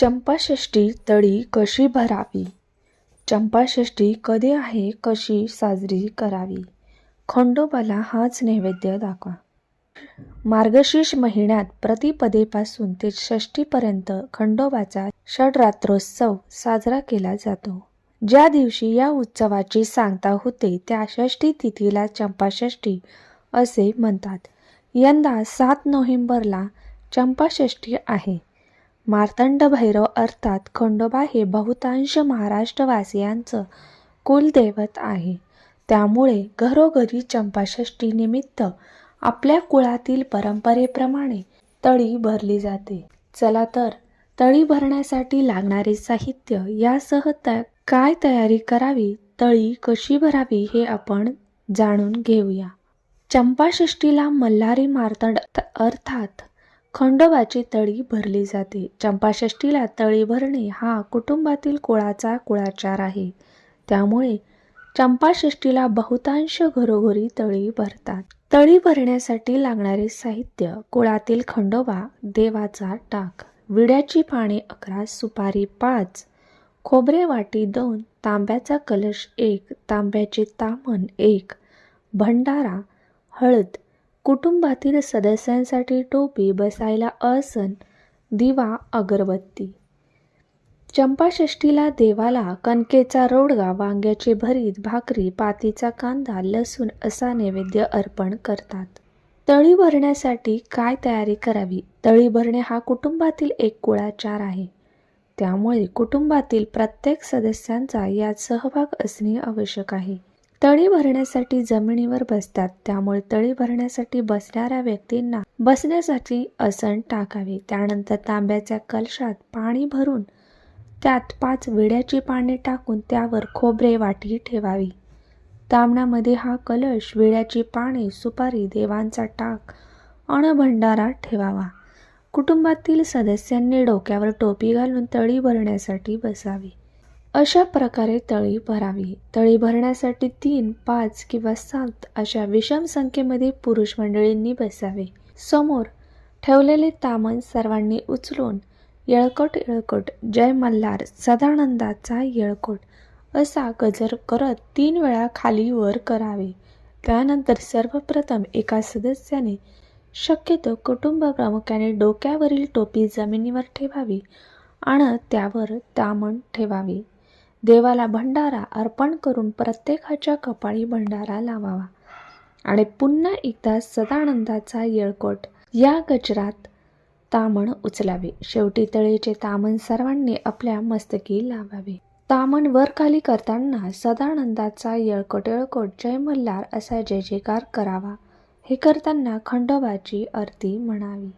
चंपाषष्ठी तळी कशी भरावी? चंपाषष्ठी कधी आहे कशी साजरी करावी? खंडोबाला हाच नैवेद्य दाखवा. मार्गशीर्ष महिन्यात प्रतिपदेपासून ते षष्टीपर्यंत खंडोबाचा षडरात्रोत्सव साजरा केला जातो. ज्या दिवशी या उत्सवाची सांगता होते त्या षष्टी तिथीला चंपाषष्ठी असे म्हणतात. यंदा सात नोव्हेंबरला चंपाषष्ठी आहे. मार्तंड भैरव अर्थात खंडोबा हे बहुतांश महाराष्ट्रवासियांचं कुलदैवत आहे. त्यामुळे घरोघरी चंपाषष्ठी निमित्त आपल्या कुळातील परंपरेप्रमाणे तळी भरली जाते. चला तर तळी भरण्यासाठी लागणारे साहित्य यासह त काय तयारी करावी तळी कशी भरावी हे आपण जाणून घेऊया. चंपाषष्ठीला मल्हारी मार्तंड अर्थात खंडोबाची तळी भरली जाते. चंपाषष्ठीला तळी भरणे हा कुटुंबातील कुळाचा कुळाचार आहे. त्यामुळे चंपाषष्ठीला बहुतांश घरोघरी तळी भरतात. तळी भरण्यासाठी लागणारे साहित्य कुळातील खंडोबा देवाचा टाक विड्याची पाने अकरा सुपारी पाच खोबरे वाटी दोन तांब्याचा कलश एक तांब्याचे तामण एक भंडारा हळद कुटुंबातील सदस्यांसाठी टोपी बसायला आसन दिवा अगरबत्ती. चंपाषष्ठीला देवाला कणकेचा रोडगा वांग्याचे भरीत भाकरी पातीचा कांदा लसूण असा नैवेद्य अर्पण करतात. तळी भरण्यासाठी काय तयारी करावी? तळी भरणे हा कुटुंबातील एक कुळाचार आहे. त्यामुळे कुटुंबातील प्रत्येक सदस्यांचा यात सहभाग असणे आवश्यक आहे. तळी भरण्यासाठी जमिनीवर बसतात. त्यामुळे तळी भरण्यासाठी बसणाऱ्या व्यक्तींना बसण्यासाठी आसन टाकावे. त्यानंतर तांब्याच्या कलशात पाणी भरून त्यात पाच विड्याची पाने टाकून त्यावर खोबरे वाटी ठेवावी. तांबणामध्ये हा कलश विड्याची पाने सुपारी देवांचा टाक अण भंडारा ठेवावा. कुटुंबातील सदस्यांनी डोक्यावर टोपी घालून तळी भरण्यासाठी बसावी. अशा प्रकारे तळी भरावी. तळी भरण्यासाठी तीन पाच किंवा सात अशा विषम संख्येमध्ये पुरुष मंडळींनी बसावे. समोर ठेवलेले तामण सर्वांनी उचलून येळकोट येळकोट जय मल्हार सदानंदाचा येळकोट असा गजर करत तीन वेळा खाली वर करावे. त्यानंतर सर्वप्रथम एका सदस्याने शक्यतो कुटुंब प्रामुख्याने डोक्यावरील टोपी जमिनीवर ठेवावी आणि त्यावर तामण ठेवावे. देवाला भंडारा अर्पण करून प्रत्येकाच्या कपाळी भंडारा लावावा. आणि पुन्हा एकदा सदानंदाचा येळकोट या गजरात तामण उचलावे. शेवटी तळेचे तामण सर्वांनी आपल्या मस्तकी लावावे. तामण वर खाली करताना सदानंदाचा येळकोट येळकोट जय मल्हार असा जय जयकार करावा. हे करताना खंडोबाची आरती म्हणावी.